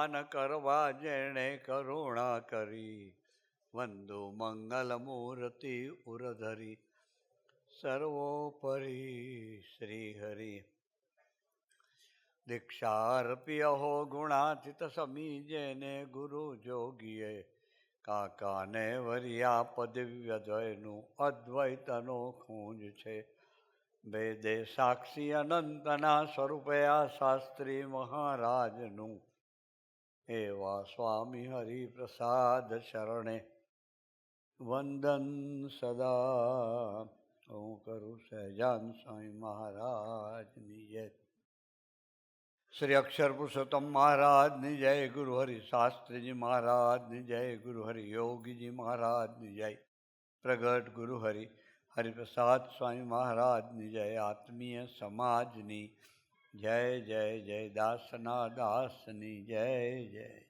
દાન કરવા જેણે કરુણા કરી. વંદુ મંગલ મૂર્તિ ઉરધરી. સર્વોપરી શ્રી હરિ દીક્ષાર્પ્ય હો ગુણાતીત સમી જેને ગુરુ જોગીએ. કાકાને વરિયા પદવ્ય જયનું અદ્વૈતનો ખૂંજ છે. વેદે સાક્ષી અનંતના સ્વરૂપે આ શાસ્ત્રી મહારાજનું એવા સ્વામી હરિપ્રસાદ શરણે વંદન સદા હું કરું સહેજાન સ્વામી મહારાજની જય શ્રી અક્ષર પુરુષોત્તમ મહારાજની જય ગુરુ હરિ શાસ્ત્રીજી મહારાજની જય ગુરુ હરિ યોગીજી મહારાજની જય પ્રગટ ગુરુ હરિ હરિપ્રસાદ સ્વામી મહારાજની જય આત્મીય સમાજની જય જય જય, દાસના દાસની જય જય.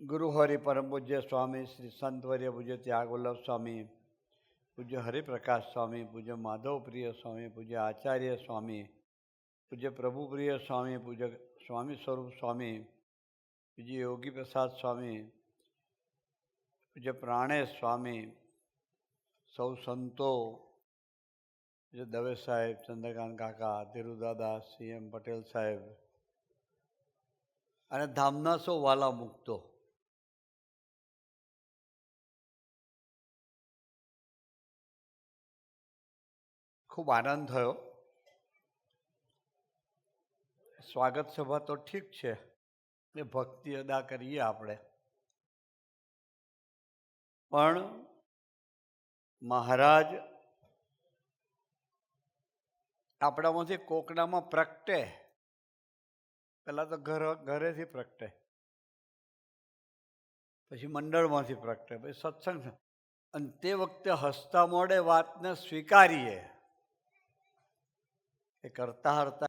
ગુરુ હરિ પરમ પૂજ્ય સ્વામી, શ્રી સંતવર્ય પૂજ્ય ત્યાગવલ્લભ સ્વામી, પૂજ્ય હરિપ્રકાશ સ્વામી, પૂજ્ય માધવપ્રિય સ્વામી, પૂજ્ય આચાર્ય સ્વામી, પૂજ્ય પ્રભુપ્રિય સ્વામી, પૂજ્ય સ્વામી સ્વરૂપ સ્વામી, પૂજ્ય યોગી પ્રસાદ સ્વામી, પૂજ્ય પ્રાણેશ સ્વામી સૌ સંતો, જે દવે સાહેબ, ચંદ્રકાંત કાકા, ધીરુદાદા, સીએમ પટેલ સાહેબ અને ધામના સૌ વાલા મુક્તો. ખૂબ આનંદ થયો. સ્વાગત સભા તો ઠીક છે, એ ભક્તિ અદા કરીએ આપણે. પણ મહારાજ આપણામાંથી કોકડામાં પ્રગટે, પહેલાં તો ઘર, ઘરેથી પ્રગટે. પછી મંડળમાંથી પ્રગટે, પછી સત્સંગ અને તે વખતે હસતા મોડે વાતને સ્વીકારીએ. એ કરતા હરતા,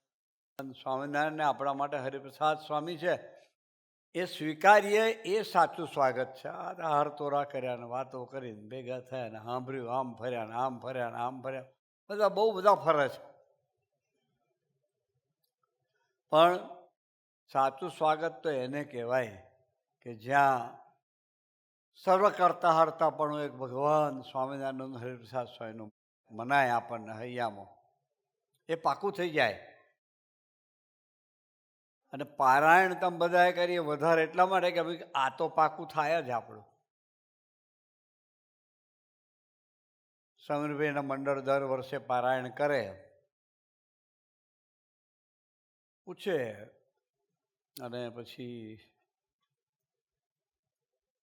સ્વામિનારાયણને આપણા માટે હરિપ્રસાદ સ્વામી છે એ સ્વીકારીએ એ સાચું સ્વાગત છે. આ હરતોરા કર્યા ને વાતો કરીને ભેગા થયા ને સાંભળ્યું, આમ ફર્યા ને આમ ફર્યા ને આમ ફર્યા. બધા બહુ બધા ફરે છે. પણ સાચું સ્વાગત તો એને કહેવાય કે જ્યાં સર્વ કરતા હરતા પણ એક ભગવાન સ્વામિનારાયણ હરિપ્રસાદ સ્વામીનું મનાય આપણને હૈયામાં. એ પાકું થઈ જાય. અને પારાયણ તમે બધાએ કરીએ, વધારે એટલા માટે કે ભાઈ આ તો પાકું થાય જ આપણું. સમીરભાઈના મંડળ દર વર્ષે પારાયણ કરે. પૂછે. અને પછી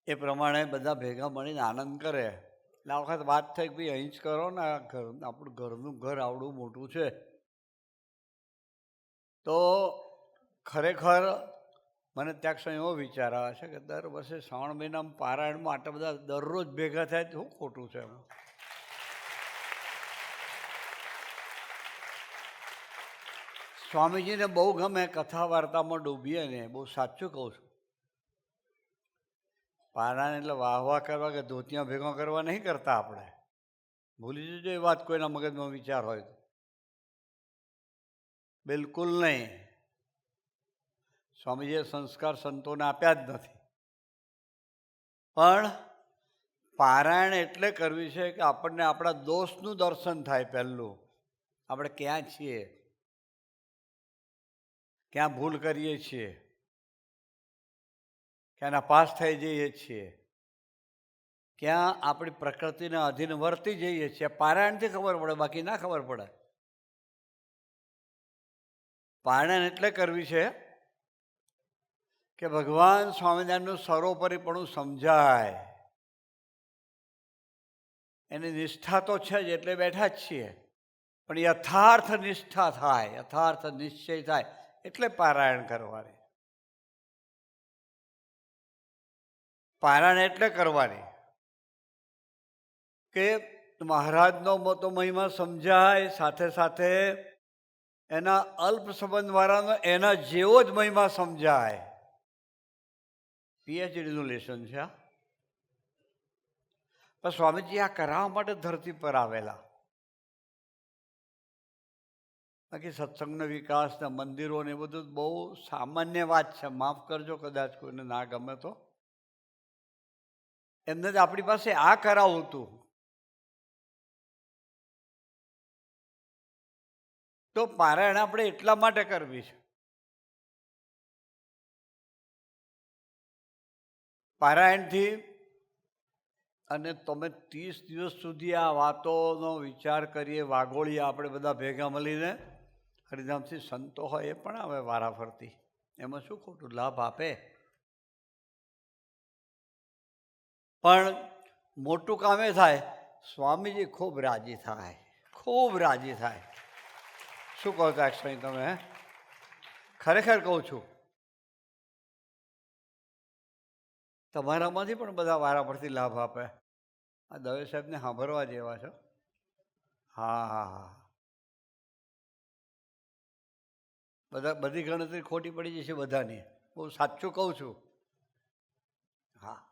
એ પ્રમાણે બધા ભેગા મળીને આનંદ કરે. એટલે આ વખત વાત થઈ કે ભાઈ અહીં જ કરો ને ઘર, આપણું ઘરનું ઘર આવડું મોટું છે. તો ખરેખર મને ત્યાં ક્ષણ એવો વિચાર આવે છે કે દર વર્ષે શ્રાવણ મહિનામાં પારાયણમાં આટલા બધા દરરોજ ભેગા થાય તો શું ખોટું છે એમાં? સ્વામીજીને બહુ ગમે કથા વાર્તામાં ડૂબીએ ને, બહુ સાચું કહું છું. પારાયણ એટલે વાહ વાહ કરવા કે ધોતિયા ભેગો કરવા નહીં કરતા આપણે. ભૂલી જજો એ વાત કોઈના મગજમાં વિચાર હોય બિલકુલ નહીં. સ્વામીજીએ સંસ્કાર સંતોને આપ્યા જ નથી. પણ પારાયણ એટલે કરવી છે કે આપણને આપણા દોષનું દર્શન થાય પહેલું. આપણે ક્યાં છીએ? ક્યાં ભૂલ કરીએ છીએ? ક્યાં નાપાસ થઈ જઈએ છીએ? ક્યાં આપણી પ્રકૃતિને અધીન વર્તી જઈએ છીએ? પારાયણથી ખબર પડે, બાકી ના ખબર પડે. પારાયણ એટલે કરવી છે કે ભગવાન સ્વામિનારાયણનું સર્વોપરીપણું સમજાય. એની નિષ્ઠા તો છે જ, એટલે બેઠા જ છીએ. પણ યથાર્થ નિષ્ઠા થાય, યથાર્થ નિશ્ચય થાય, એટલે પારાયણ કરવાની. પારાયણ એટલે કરવાની કે મહારાજનો મોટો મહિમા સમજાય, સાથે સાથે એના અલ્પ સંબંધવાળાનો એના જેવો જ મહિમા સમજાય. પીએચડીનું લેસન છે આ પણ સ્વામીજી, આ કરાવવા માટે ધરતી પર આવેલા. બાકી સત્સંગનો વિકાસ ને મંદિરો ને બધું બહુ સામાન્ય વાત છે. માફ કરજો, કદાચ કોઈને ના ગમે તો. એમને જ આપણી પાસે આ કરાવું હતું તો પારાયણ આપણે એટલા માટે કરવી છે. પારાયણથી અને તમે ત્રીસ દિવસ સુધી આ વાતોનો વિચાર કરીએ વાગોળીએ આપણે બધા ભેગા મળીને, હરિધામથી સંતો હોય એ પણ આવે વારાફરતી. એમાં શું ખોટું? લાભ આપે. પણ મોટું કામે થાય? સ્વામીજી ખૂબ રાજી થાય. ખૂબ રાજી થાય. શું કહો સાક્ષી તમે? ખરેખર કહું છું તમારામાંથી પણ બધા વારા પરથી લાભ આપે. આ દવે સાહેબને સાંભળવા જેવા છો. હા હા હા. બધા, બધી ગણતરી ખોટી પડી જશે બધાની. બહુ સાચું કહું છું. હા.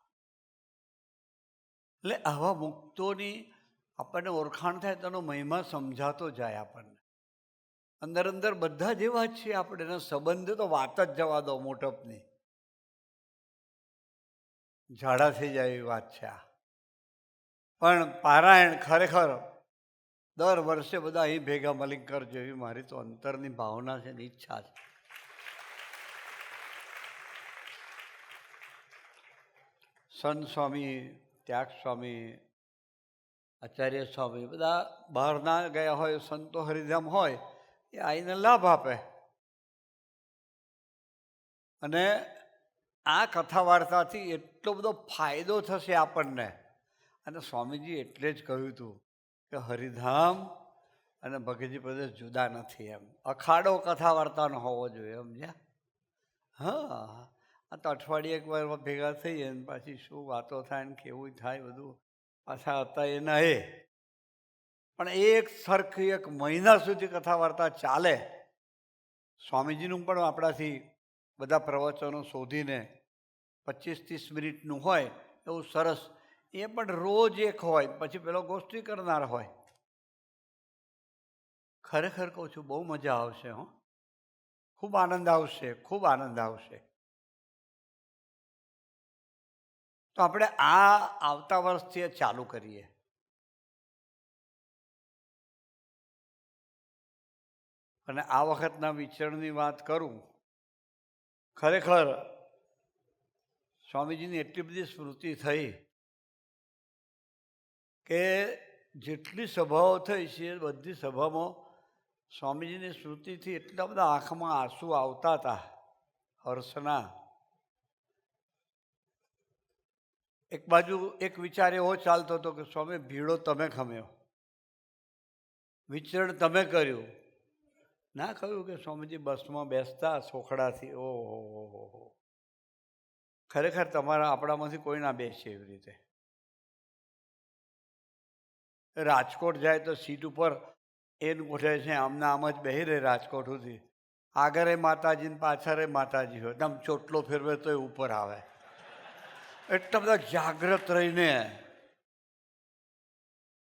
એટલે આવા મુક્તોની આપણને ઓળખાણ થાય તેનો મહિમા સમજાતો જાય આપણને. અંદર અંદર બધા જેવા જ છીએ આપણે. એના સંબંધ તો વાત જ જવા દો મોટપની. ઝાડા થઈ જાય એવી વાત છે આ. પણ પારાયણ ખરેખર દર વર્ષે બધા અહીં ભેગા મલિક કરજો એવી મારી તો અંતરની ભાવના છે ને ઈચ્છા છે. સંત સ્વામી, ત્યાગ સ્વામી, આચાર્ય સ્વામી બધા બહારના ગયા હોય, સંતો હરિધામ હોય, એ આવીને લાભ આપે. અને આ કથા વાર્તાથી એટલો બધો ફાયદો થશે આપણને. અને સ્વામીજી એટલે જ કહ્યું હતું કે હરિધામ અને ભગતજી પ્રદેશ જુદા નથી એમ. અખાડો કથા વાર્તાનો હોવો જોઈએ સમજ્યા? હા. આ તો અઠવાડિયે એક વાર ભેગા થઈએ ને પાછી શું વાતો થાય ને કેવું થાય બધું પાછા હતા એના એ પણ એક સરખી એક મહિના સુધી કથા વાર્તા ચાલે. સ્વામીજીનું પણ આપણાથી બધા પ્રવચનો શોધીને પચીસ ત્રીસ મિનિટનું હોય એવું સરસ. એ પણ રોજ એક હોય, પછી પેલો ગોષ્ઠી કરનાર હોય. ખરેખર કહું છું, બહુ મજા આવશે, હો. ખૂબ આનંદ આવશે, ખૂબ આનંદ આવશે. તો આપણે આ આવતા વર્ષથી ચાલુ કરીએ. અને આ વખતના વિચરણની વાત કરું ખરેખર સ્વામીજીની એટલી બધી સ્મૃતિ થઈ કે જેટલી સભાઓ થઈ છે, બધી સભામાં સ્વામીજીની સ્મૃતિથી એટલા બધા આંખમાં આંસુ આવતા હતા, હર્ષના. એક બાજુ એક વિચાર એવો ચાલતો હતો કે, સ્વામી, ભીડો તમે ખમ્યો. વિચરણ તમે કર્યું. ના કહ્યું કે સ્વામીજી બસમાં બેસતા સોખડાથી, ઓહો ખરેખર તમારા આપણામાંથી કોઈ ના બેસે એવી રીતે. રાજકોટ જાય તો સીટ ઉપર એનું ગોઠવે છે, આમના આમ જ બેહી રહે રાજકોટ સુધી. આગળ માતાજી ને પાછળ માતાજી હોય. એકદમ ચોટલો ફેરવે તો એ ઉપર આવે. એટલા બધા જાગ્રત રહીને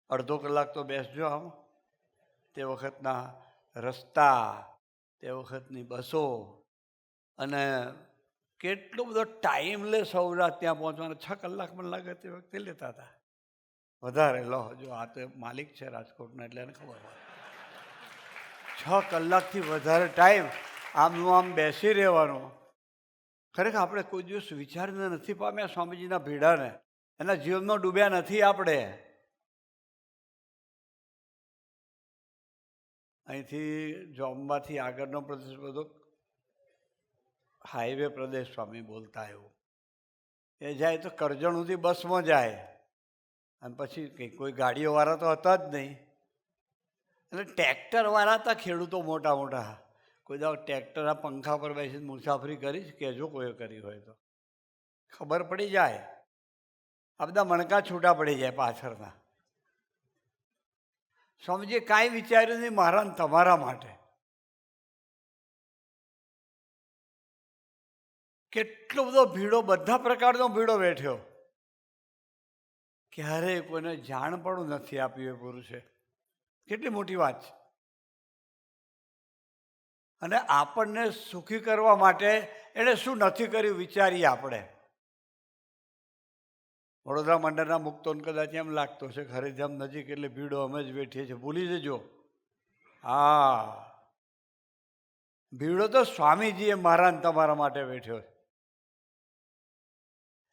અડધો કલાક તો બેસજો આમ. તે વખતના રસ્તા, તે વખતની બસો અને કેટલો બધો ટાઈમ લે સૌરાત ત્યાં પહોંચવાનો. છ કલાક મને લાગે તે વખતે લેતા હતા. વધારે લો, જો આ તો માલિક છે રાજકોટનો એટલે એને ખબર હોય. છ કલાકથી વધારે ટાઈમ આમનું આમ બેસી રહેવાનું. ખરેખર આપણે કોઈ દિવસ વિચારીને નથી પામ્યા સ્વામીજીના ભીડાને. એના જીવનમાં ડૂબ્યા નથી આપણે. અહીંથી જોબમાંથી આગળનો પ્રદેશ બધો હાઈવે પ્રદેશ સ્વામી બોલતા એવું. એ જાય તો કરજણ સુધી બસમાં જાય. અને પછી કંઈ કોઈ ગાડીઓવાળા તો હતા જ નહીં. એટલે ટ્રેક્ટરવાળા હતા, ખેડૂતો મોટા મોટા. કોઈ દાવ ટ્રેક્ટરના પંખા પર બેસીને મુસાફરી કરી કહેજો કોઈ કરી હોય તો. ખબર પડી જાય. આ બધા મણકા છૂટા પડી જાય પાછળના. સ્વામીજીએ કાંઈ વિચાર્યું નહીં મારા તમારા માટે. કેટલો બધો ભીડો, બધા પ્રકારનો ભીડો બેઠ્યો ક્યારેય કોઈને જાણ પણ નથી આપ્યું એ પુરુષે. કેટલી મોટી વાત છે. અને આપણને સુખી કરવા માટે એણે શું નથી કર્યું વિચારીએ આપણે. વડોદરા મંડળના મુક્તોને કદાચ એમ લાગતો છે કે નજીક એટલે ભીડો અમે જ બેઠીએ છીએ. ભૂલી જજો. હા. ભીડો તો સ્વામીજીએ મહારાજ તમારા માટે બેઠ્યો છે.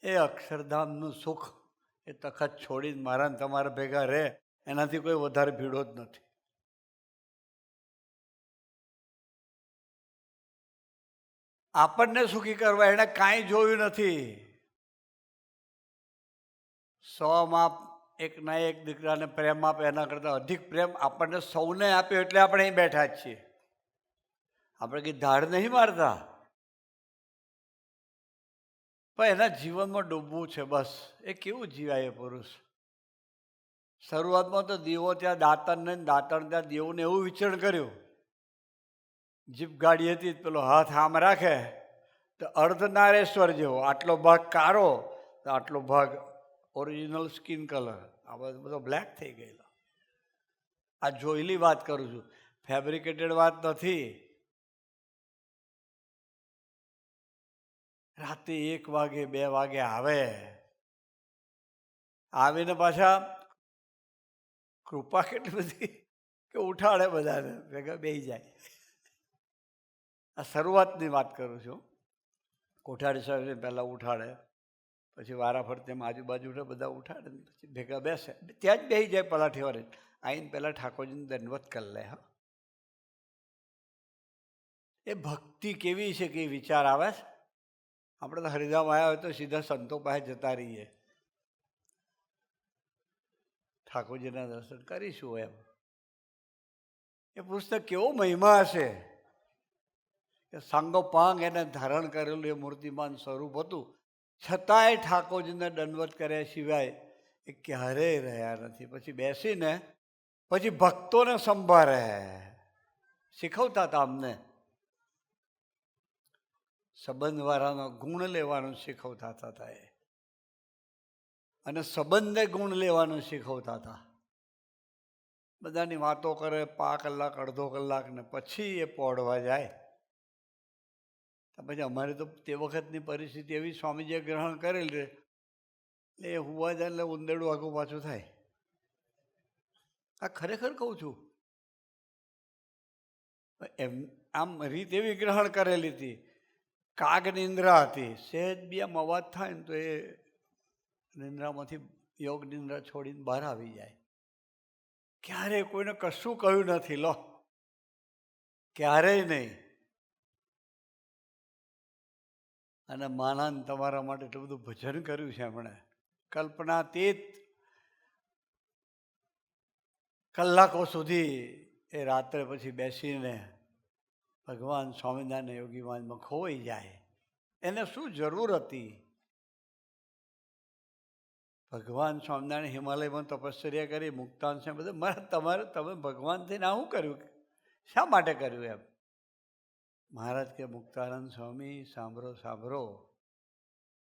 એ અક્ષરધામનું સુખ એ તખત છોડીને મહારાજ તમારા ભેગા રહે, એનાથી કોઈ વધારે ભીડો જ નથી. આપણને સુખી કરવા એણે કાંઈ જોયું નથી. સો માપ એક ના એક દીકરાને પ્રેમ આપે, એના કરતાં અધિક પ્રેમ આપણને સૌને આપ્યો એટલે આપણે અહીં બેઠા જ છીએ. આપણે કંઈ ધાડ નહીં મારતા. પણ એના જીવનમાં ડૂબવું છે બસ. એ કેવું જીવાય એ પુરુષ? શરૂઆતમાં તો દીવો ત્યાં દાંતણને દાંતણ ત્યાં દેવને એવું વિચરણ કર્યું. જીપ ગાડી હતી પેલો હાથ આમ રાખે, તો અર્ધનારેશ્વર જેવો, આટલો ભાગ કાળો તો આટલો ભાગ ઓરિજિનલ સ્કિન કલર આ બધો બ્લેક થઈ ગયેલો. આ જોયેલી વાત કરું છું. ફેબ્રિકેટેડ વાત નથી. રાતે એક વાગે બે વાગે આવે. આવીને પાછા કૃપા કેટલી બધી કે ઉઠાડે બધાને. ભેગા બેસી જાય. આ શરૂઆતની વાત કરું છું. કોઠારી સાહેબને પહેલાં ઉઠાડે. પછી વારાફરતી એમ આજુબાજુ બધા ઉઠાડે ને પછી ભેગા બેસે. ત્યાં જ બેસી જાય પલાઠી વારે આવીને પહેલાં ઠાકોરજીને દંડવત કરી લે, હા. એ ભક્તિ કેવી છે કે વિચાર આવે છે? આપણે તો હરિધામ આવ્યા હોય તો સીધા સંતો પાસે જતા રહીએ. ઠાકોરજીના દર્શન કરીશું એમ. એ પુસ્તક કેવો મહિમા હશે. સાંગો પાંગ એને ધારણ કરેલું એ મૂર્તિમાન સ્વરૂપ હતું. છતાંય ઠાકોરજીને દંડવત કર્યા સિવાય એ ક્યારેય રહ્યા નથી. પછી બેસીને, પછી ભક્તોને સંભાળે. શીખવતા હતા અમને. સંબંધવાળાનો ગુણ લેવાનું શીખવતા હતા એ. અને સંબંધે ગુણ લેવાનું શીખવતા હતા. બધાની વાતો કરે, પા કલાક, અડધો કલાક ને પછી એ પોડવા જાય. પછી અમારે તો તે વખતની પરિસ્થિતિ એવી સ્વામીજીએ ગ્રહણ કરેલ છે. એટલે એ હોવા જાય એટલે ઉંદરડું આગું પાછું થાય. આ ખરેખર કહું છું. એમ, આમ રીત એવી ગ્રહણ કરેલી હતી. કાગ નિંદ્રા હતી. સહેજ બી આમ અવાજ થાય ને તો એ નિંદ્રામાંથી યોગ નિંદ્રા છોડીને બહાર આવી જાય. ક્યારે કોઈને કશું કહ્યું નથી, લો. ક્યારેય નહીં. અને માનાન તમારા માટે એટલું બધું ભજન કર્યું છે એમણે. કલ્પનાતીત કલાકો સુધી એ રાત્રે પછી બેસીને ભગવાન સ્વામિનારાયણ યોગીમાનમાં ખોવાઈ જાય. એને શું જરૂર હતી? ભગવાન સ્વામિનારાયણ હિમાલયમાં તપશ્ચર્યા કરી મુક્તાન છે બધું. મારે તમારે, તમે ભગવાન થઈને શું કર્યું? શા માટે કર્યું એમ? મહારાજ કે, મુક્તાનંદ સ્વામી, સાંભળો સાંભળો.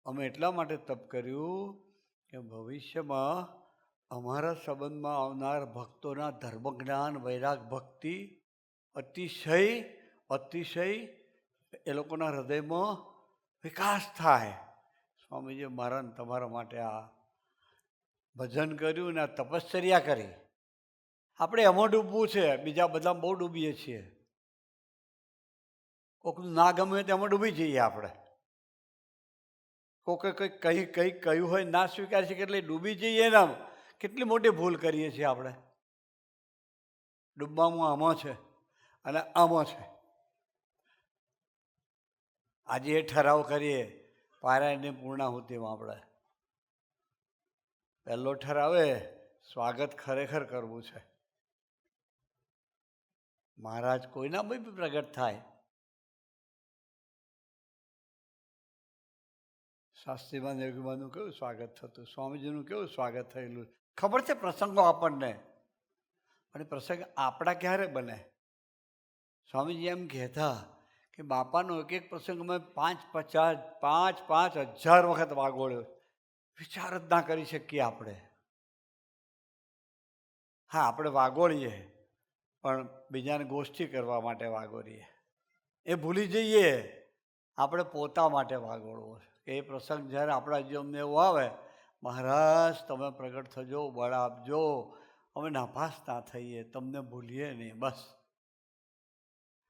અમે એટલા માટે તપ કર્યું કે ભવિષ્યમાં અમારા સંબંધમાં આવનાર ભક્તોના ધર્મજ્ઞાન, વૈરાગ, ભક્તિ અતિશય અતિશય એ લોકોના હૃદયમાં વિકાસ થાય. સ્વામીજી, મારા તમારા માટે આ ભજન કર્યું ને આ તપશ્ચર્યા કરી. આપણે એમાં ડૂબવું છે, બીજા બધા બહુ ડૂબીએ છીએ. કોકનું ના ગમે તેમાં ડૂબી જઈએ આપણે. કોકે કંઈક કંઈ કંઈક કહ્યું હોય ના સ્વીકારી શકે એટલે ડૂબી જઈએ ને કેટલી મોટી ભૂલ કરીએ છીએ આપણે. ડૂબવામાં આમાં છે અને આમાં છે. આજે એ ઠરાવ કરીએ, પારાયણની પૂર્ણાહુતિમાં આપણે. પહેલો ઠરાવે, સ્વાગત ખરેખર કરવું છે. મહારાજ કોઈના બી પ્રગટ થાય શાસ્ત્રીમાં યોગીમાનું કેવું સ્વાગત થતું? સ્વામીજીનું કેવું સ્વાગત થયેલું? ખબર છે પ્રસંગો આપણને? અને પ્રસંગ આપણા ક્યારે બને? સ્વામીજી એમ કહેતા કે બાપાનો એક એક પ્રસંગ મેં પાંચ પચાસ, પાંચ પાંચ હજાર વખત વાગોળ્યો. વિચાર જ ના કરી શકીએ આપણે. હા, આપણે વાગોળીએ, પણ બીજાને ગોષ્ઠી કરવા માટે વાગોળીએ. એ ભૂલી જઈએ, આપણે પોતા માટે વાગોળવો છે. એ પ્રસંગ જ્યારે આપણા જીવનમાં એવું આવે, મહારાજ, તમે પ્રગટ થજો, બળ આપજો, અમે નાપાસ ના થઈએ, તમને ભૂલીએ નહીં. બસ.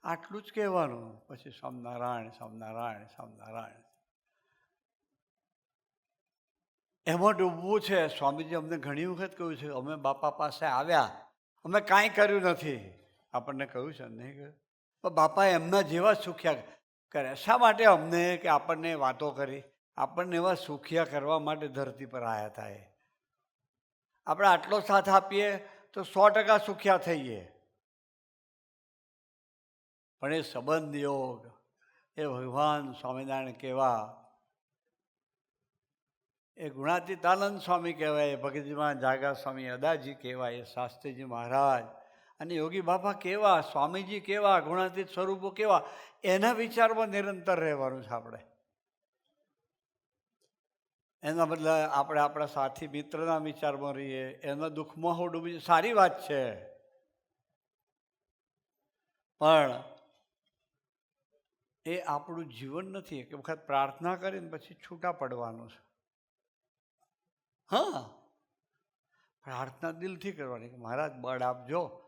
આટલું જ કહેવાનું. પછી સ્વામિનારાયણ સ્વામિનારાયણ સ્વામિનારાયણ. એમાં ડૂબવું છે. સ્વામીજી અમને ઘણી વખત કહ્યું છે, અમે બાપા પાસે આવ્યા. અમે કાંઈ કર્યું નથી. આપણને કહ્યું છે, નહીં કહ્યું પણ બાપા એમના જેવા સુખ્યા. કરે. શા માટે અમને કે આપણને વાતો કરી? આપણને એવા સુખિયા કરવા માટે ધરતી પર આવ્યા એ આપણે આટલો સાથ આપીએ તો સો ટકા સુખિયા થઈએ. પણ એ સંબંધ યોગ, એ ભગવાન સ્વામિનારાયણ કેવા. એ ગુણાતીતાનંદ સ્વામી કહેવાય ભગતજીમાં જાગા સ્વામી અદાજી કહેવાય શાસ્ત્રીજી મહારાજ અને યોગી બાપા કેવા, સ્વામીજી કેવા, ગુણાતીત સ્વરૂપો કેવા, એના વિચારમાં નિરંતર રહેવાનું છે આપણે. એના બદલે આપણે આપણા સાથી મિત્રના વિચારમાં રહીએ, એના દુઃખમાં હું ડૂબી સારી વાત છે. પણ એ આપણું જીવન નથી. એક વખત પ્રાર્થના કરીને પછી છૂટા પડવાનું છે. હા. પ્રાર્થના દિલથી કરવાની કે, મહારાજ, બળ આપજો.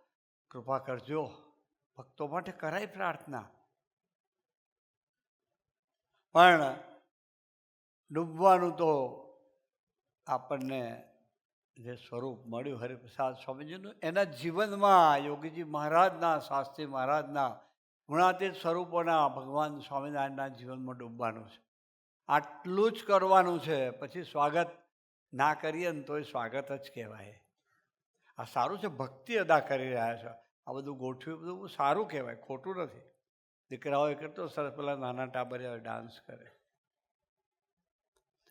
કૃપા કરજો. ભક્તો માટે કરાય પ્રાર્થના. પણ ડૂબવાનું તો આપણને જે સ્વરૂપ મળ્યું હરિપ્રસાદ સ્વામીજીનું, એના જીવનમાં યોગીજી મહારાજના, શાસ્ત્રી મહારાજના ગુણાતીત સ્વરૂપોના ભગવાન સ્વામિનારાયણના જીવનમાં ડૂબવાનું છે. આટલું જ કરવાનું છે, પછી સ્વાગત ના કરીએ ને તોય સ્વાગત જ કહેવાય. આ સારું છે, ભક્તિ અદા કરી રહ્યા છો. આ બધું ગોઠવ્યું, બધું બહુ સારું કહેવાય, ખોટું નથી. દીકરાઓ એ કરતો સરસ, પેલા નાના ટાબરિયા ડાન્સ કરે.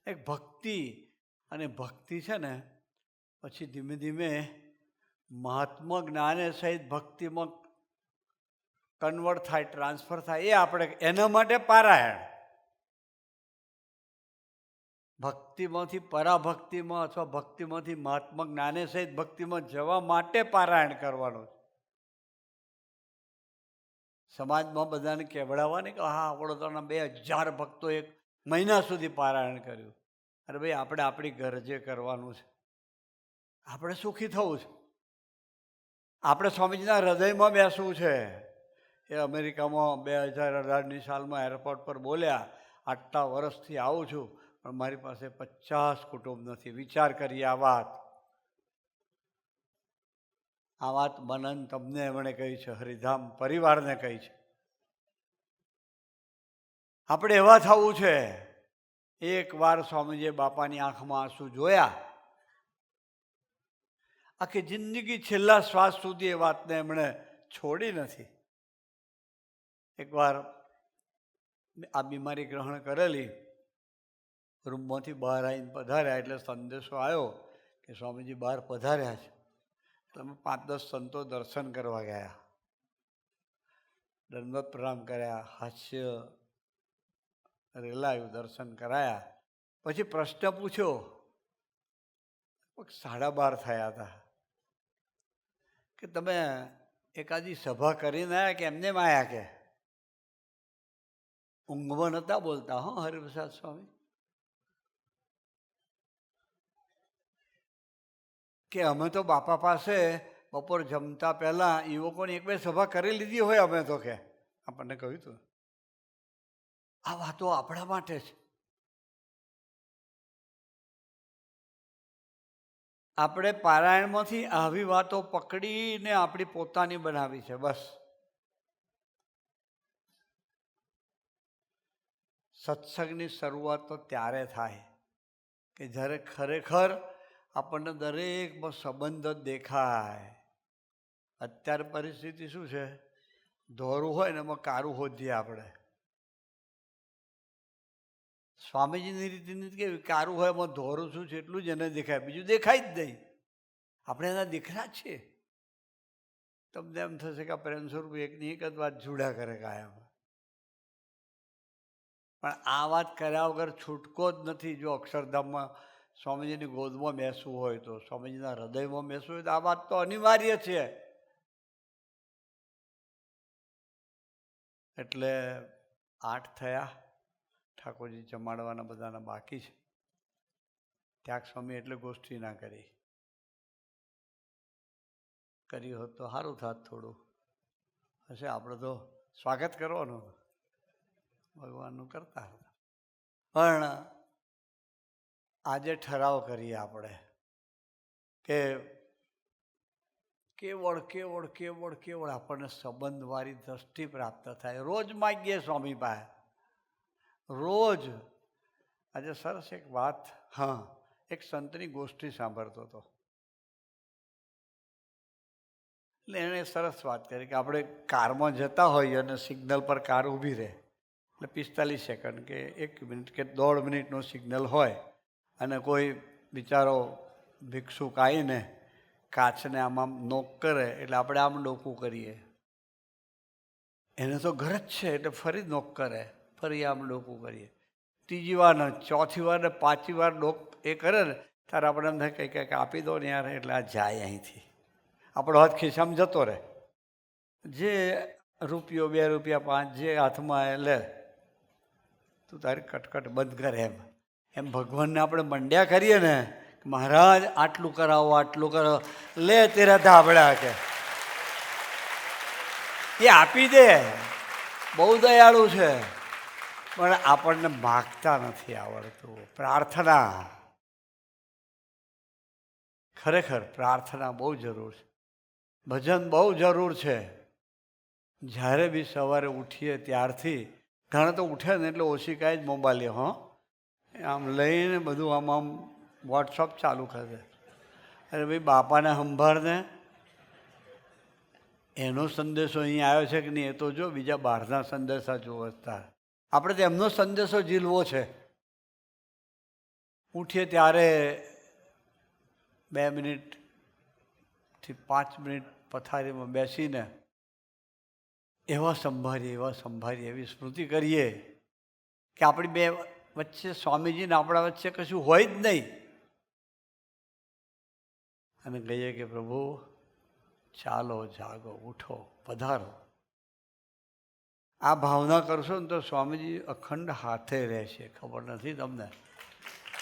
એક ભક્તિ, અને ભક્તિ છે ને, પછી ધીમે ધીમે મહાત્મા જ્ઞાને સહિત ભક્તિમાં કન્વર્ટ થાય ટ્રાન્સફર થાય, એ આપણે એના માટે પારાયણ. ભક્તિમાંથી, પરાભક્તિમાં અથવા ભક્તિમાંથી મહાત્મા જ્ઞાને સહિત ભક્તિમાં જવા માટે પારાયણ કરવાનું. સમાજમાં બધાને કહેવડાવવાને કે, હા, વડોદરાના બે હજાર ભક્તો એક મહિના સુધી પારાયણ કર્યું. અરે ભાઈ, આપણે આપણી ગરજે કરવાનું છે, આપણે સુખી થવું છે. આપણે સ્વામીજીના હૃદયમાં બેસવું છે. એ અમેરિકામાં બે હજાર અઢારની સાલમાં એરપોર્ટ પર બોલ્યા, આટલા વર્ષથી આવું છું, પણ મારી પાસે પચાસ કુટુંબ નથી. વિચાર કરીએ આ વાત. આ વાત મનન તમને એમણે કહી છે, હરિધામ પરિવારને કહી છે. આપણે એવા થવું છે, એક વાર સ્વામીજીએ બાપાની આંખમાં આંસુ જોયા, આખી જિંદગી છેલ્લા શ્વાસ સુધી એ વાતને એમણે છોડી નથી. એકવાર આ બીમારી ગ્રહણ કરેલી, રૂમમાંથી બહાર આવીને પધાર્યા એટલે સંદેશો આવ્યો કે સ્વામીજી બહાર પધાર્યા છે. અમે પાંચ દસ સંતો દર્શન કરવા ગયા. દંડવત પ્રણામ કર્યા, હાસ્ય રેલાયું, દર્શન કરાયા. પછી પ્રશ્ન પૂછ્યો, સાડા બાર થયા હતા. કે તમે એકાદી સભા કરીને આવ્યા કે એમને આવ્યા કે? ઊંઘમાં નહોતા બોલતા હો હરિપ્રસાદ સ્વામી? કે અમે તો બાપા પાસે બપોર જમતા પહેલાં યુવકોની એક બે સભા કરી લીધી હોય અમે તો કે. આપણને કહ્યું હતું આ વાતો આપણા માટે છે. આપણે પારાયણમાંથી આવી વાતો પકડીને આપણી પોતાની બનાવી છે, બસ. સત્સંગની શરૂઆત તો ત્યારે થાય કે જ્યારે ખરેખર આપણને દરેકમાં સંબંધ જ દેખાય. અત્યારે પરિસ્થિતિ શું છે? ધોરું હોય ને એમાં કારું હોદીએ આપણે. સ્વામીજીની રીતિની કેવી? કારું હોય એમાં ધોરું શું છે? એટલું જ એને દેખાય. બીજું દેખાય જ નહીં. આપણે એના દીકરા છીએ. તમને એમ થશે કે પ્રેમ સ્વરૂપ એકની એક જ વાત જુડા કરે કાયમ. પણ આ વાત કર્યા વગર છૂટકો જ નથી જો અક્ષરધામમાં સ્વામીજીની ગોદમાં બેસવું હોય તો સ્વામીજીના હૃદયમાં બેસવું હોય તો આ વાત તો અનિવાર્ય છે. એટલે આઠ થયા, ઠાકોરજી જમાડવાના બધાના બાકી છે. ત્યાગ સ્વામી એટલે ગોષ્ઠી ના કરી. કરી હોત તો સારું થાત થોડું. હશે, આપણે તો સ્વાગત કરવાનું. ભગવાનનું કરતા હતા. પણ આજે ઠરાવ કરીએ આપણે કે કેવળ કેવળ કેવળ કેવળ આપણને સંબંધવાળી દ્રષ્ટિ પ્રાપ્ત થાય. રોજ માગીએ સ્વામી પાસે. રોજ. આજે સરસ એક વાત, હા, એક સંતની ગોષ્ઠી સાંભળતો હતો. એટલે એણે સરસ વાત કરી કે આપણે કારમાં જતા હોઈએ અને સિગ્નલ પર કાર ઊભી રહે. એટલે પિસ્તાલીસ સેકન્ડ કે એક મિનિટ કે દોઢ મિનિટનું સિગ્નલ હોય. અને કોઈ બિચારો ભિક્ષુક આવીને કાચને આમ આમ નોક કરે એટલે આપણે આમ ડોકું કરીએ. એને તો ઘર જ છે એટલે ફરી નોક કરે, ફરી આમ ડોકું કરીએ. ત્રીજી વાર ને, ચોથી વાર ને પાંચમી વાર ડોક એ કરે ને, ત્યારે આપણે એમ થાય કંઈ કંઈક આપી દો ને યાર એટલે આ જાય અહીંથી. આપણો હાથ ખિસ્સામાં જતો રહે. જે રૂપિયો, બે રૂપિયા, પાંચ, જે હાથમાં એ લે, તું તારી કટકટ બંધ કરે એમ. એમ ભગવાનને આપણે મંડ્યા કરીએ ને મહારાજ, આટલું કરાવો આટલું કરાવો લે, તેરા ધાબળા કે એ આપી દે. બહુ દયાળુ છે. પણ આપણને માગતા નથી આવડતું. પ્રાર્થના. ખરેખર પ્રાર્થના બહુ જરૂર છે. ભજન બહુ જરૂર છે. જ્યારે બી સવારે ઉઠીએ ત્યારથી. ઘણા તો ઉઠે ને એટલે ઓછી કાંઈ જ મોબાઈલ હં. આમ લઈને બધું આમ આમ વોટ્સઅપ ચાલુ કરે. અરે ભાઈ, બાપાને સંભાળને. એનો સંદેશો અહીં આવ્યો છે કે નહીં એ તો જો બીજા બહારના સંદેશા જોવતા આપણે તો એમનો સંદેશો ઝીલવો છે. ઉઠીએ ત્યારે બે મિનિટથી પાંચ મિનિટ પથારીમાં બેસીને એવા સંભાળીએ એવા સંભાળીએ, એવી સ્મૃતિ કરીએ કે આપણી બે વચ્ચે સ્વામીજીને આપણા વચ્ચે કશું હોય જ નહીં. અને કહીએ કે પ્રભુ, ચાલો, જાગો, ઉઠો, પધારો. આ ભાવના કરશો ને તો સ્વામીજી અખંડ હાથે રહેશે. ખબર નથી તમને?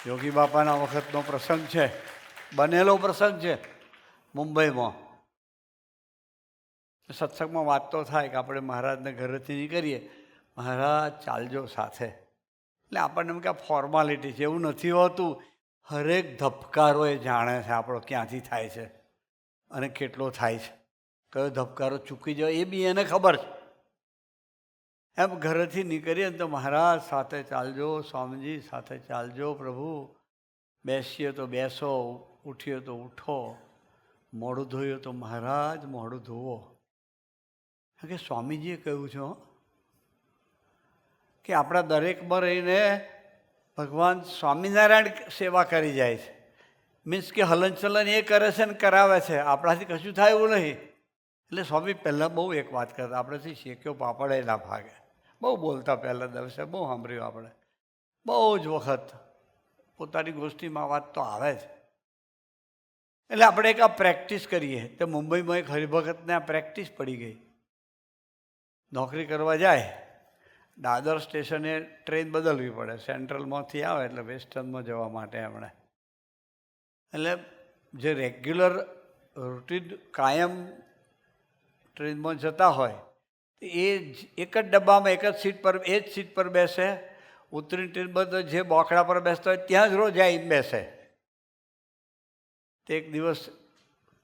યોગી બાપાના વખતનો પ્રસંગ છે. બનેલો પ્રસંગ છે મુંબઈમાં. સત્સંગમાં વાત તો થાય કે આપણે મહારાજને ઘરેથી નીકળીએ. મહારાજ, ચાલજો સાથે. એટલે આપણને એમ કે ફોર્માલિટી છે, એવું નથી હોતું. હરેક ધબકારો એ જાણે છે આપણો ક્યાંથી થાય છે અને કેટલો થાય છે. કયો ધબકારો ચૂકી જાય એ બી એને ખબર છે. એમ ઘરેથી નીકળીએ તો મહારાજ સાથે ચાલજો, સ્વામીજી સાથે ચાલજો પ્રભુ. બેસીએ તો બેસો, ઉઠીએ તો ઉઠો. મોઢું ધોયો તો મહારાજ મોઢું ધોવો. કે સ્વામીજીએ કહ્યું છે કે આપણા દરેકમાં રહીને ભગવાન સ્વામિનારાયણ સેવા કરી જાય છે. મીન્સ કે હલનચલન એ કરે છે ને કરાવે છે. આપણાથી કશું થાય એવું નહીં. એટલે સ્વામી પહેલાં બહુ એક વાત કરતા, આપણેથી શેક્યો પાપડે ના ભાગે. બહુ બોલતા પહેલાં દિવસે, બહુ સાંભળ્યું આપણે. બહુ જ વખત પોતાની ગોષ્ઠીમાં વાત તો આવે જ. એટલે આપણે એક આ પ્રેક્ટિસ કરીએ. તો મુંબઈમાં એક હરિભગતને આ પ્રેક્ટિસ પડી ગઈ. નોકરી કરવા જાય. દાદર સ્ટેશને ટ્રેન બદલવી પડે, સેન્ટ્રલમાંથી આવે એટલે વેસ્ટર્નમાં જવા માટે આપણે એટલે જે રેગ્યુલર રૂટીન કાયમ ટ્રેનમાં જતા હોય એ એક જ ડબ્બામાં એક જ સીટ પર, એ જ સીટ પર બેસે. ઉતરીને ટ્રેન બધો જે બોખડા પર બેસતા હોય ત્યાં જ રોજ આવીને બેસે. તે એક દિવસ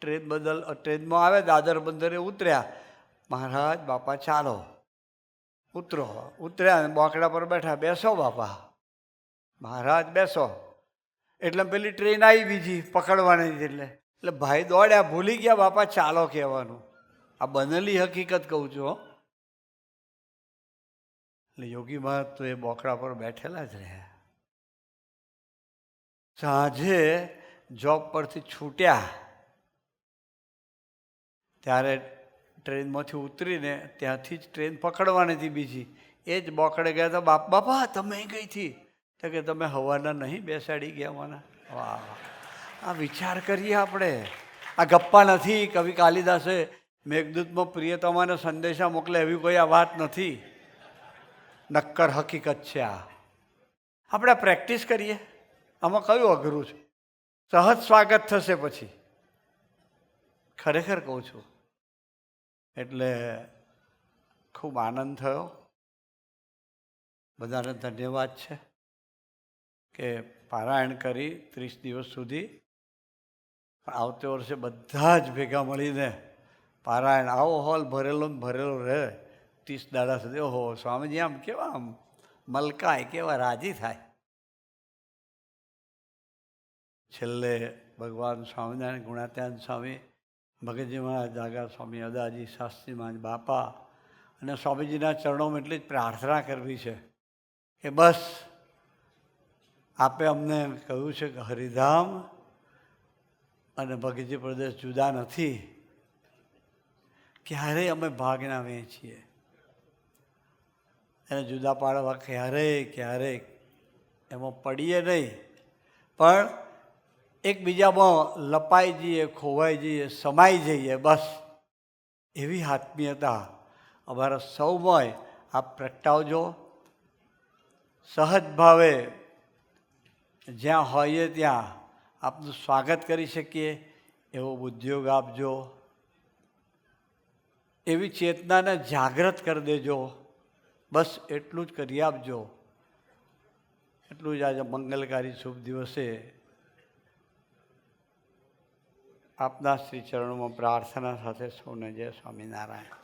ટ્રેન બદલ, ટ્રેનમાં આવે, દાદર બંદરે ઉતર્યા. મહારાજ, બાપા, ચાલો. ઉતરો. ઉતર્યા બોકડા પર બેઠા. બેસો બાપા. મહારાજ, બેસો. એટલે પેલી ટ્રેન આવી બીજી પકડવાની એટલે. એટલે ભાઈ દોડ્યા. ભૂલી ગયા બાપા, ચાલો કહેવાનું. આ બનેલી હકીકત કહું છું. એટલે યોગી મહારાજ તો એ બોકડા પર બેઠેલા જ રહ્યા. સાંજે જોબ પરથી છૂટ્યા. ત્યારે ટ્રેનમાંથી ઉતરીને ત્યાંથી જ ટ્રેન પકડવાની હતી બીજી. એ જ બોકડે ગયા તો બાપ, બાપા, તમે ગઈ હતી તો કે, તમે હવાના નહીં બેસાડી ગયા મને વાહ વાહ. આ વિચાર કરીએ આપણે. આ ગપ્પા નથી, કવિ કાલિદાસે મેઘદૂતમાં પ્રિયતમાને સંદેશા મોકલે એવી કોઈ આ વાત નથી. નક્કર હકીકત છે આ. આપણે પ્રેક્ટિસ કરીએ. આમાં કયું અઘરું છે? સહજ સ્વાગત થશે પછી. ખરેખર કહું છું એટલે ખૂબ આનંદ થયો. બધાને ધન્યવાદ છે કે પારાયણ કરી ત્રીસ દિવસ સુધી. આવતે વર્ષે બધા જ ભેગા મળીને પારાયણ, આવો હોલ ભરેલો ને ભરેલો રહે. ત્રીસ દાડા સુધી, ઓહો, સ્વામીજી, આમ કેવા આમ મલકાય, કેવા રાજી થાય. છેલ્લે ભગવાન સ્વામિનારાયણ ગુણાત્યાન સ્વામી ભગતજી મહારાજ સ્વામી અદાજી, શાસ્ત્રી મહારાજ, બાપા અને સ્વામીજીના ચરણોમાં એટલી જ પ્રાર્થના કરવી છે કે બસ આપે અમને કહ્યું છે કે હરિધામ અને ભગતજી પ્રદેશ જુદા નથી. ક્યારેય અમે ભાગના વેચીએ એને જુદા પાડવા ક્યારેય ક્યારેય એમાં પડીએ નહીં. પણ એકબીજામાં લપાઈ જઈએ, ખોવાઈ જઈએ, સમાઈ જઈએ, બસ. એવી આત્મીયતા અમારા સૌમાં આપ પ્રગટાવજો. સહજ ભાવે જ્યાં હોઈએ ત્યાં આપનું સ્વાગત કરી શકીએ, એવો ઉદ્યોગ આપજો. એવી ચેતનાને જાગૃત કરી દેજો. બસ એટલું જ કરી આપજો. એટલું જ આજે મંગલકારી શુભ દિવસે આપના શ્રી ચરણોમાં પ્રાર્થના સાથે સૌને જય સ્વામિનારાયણ.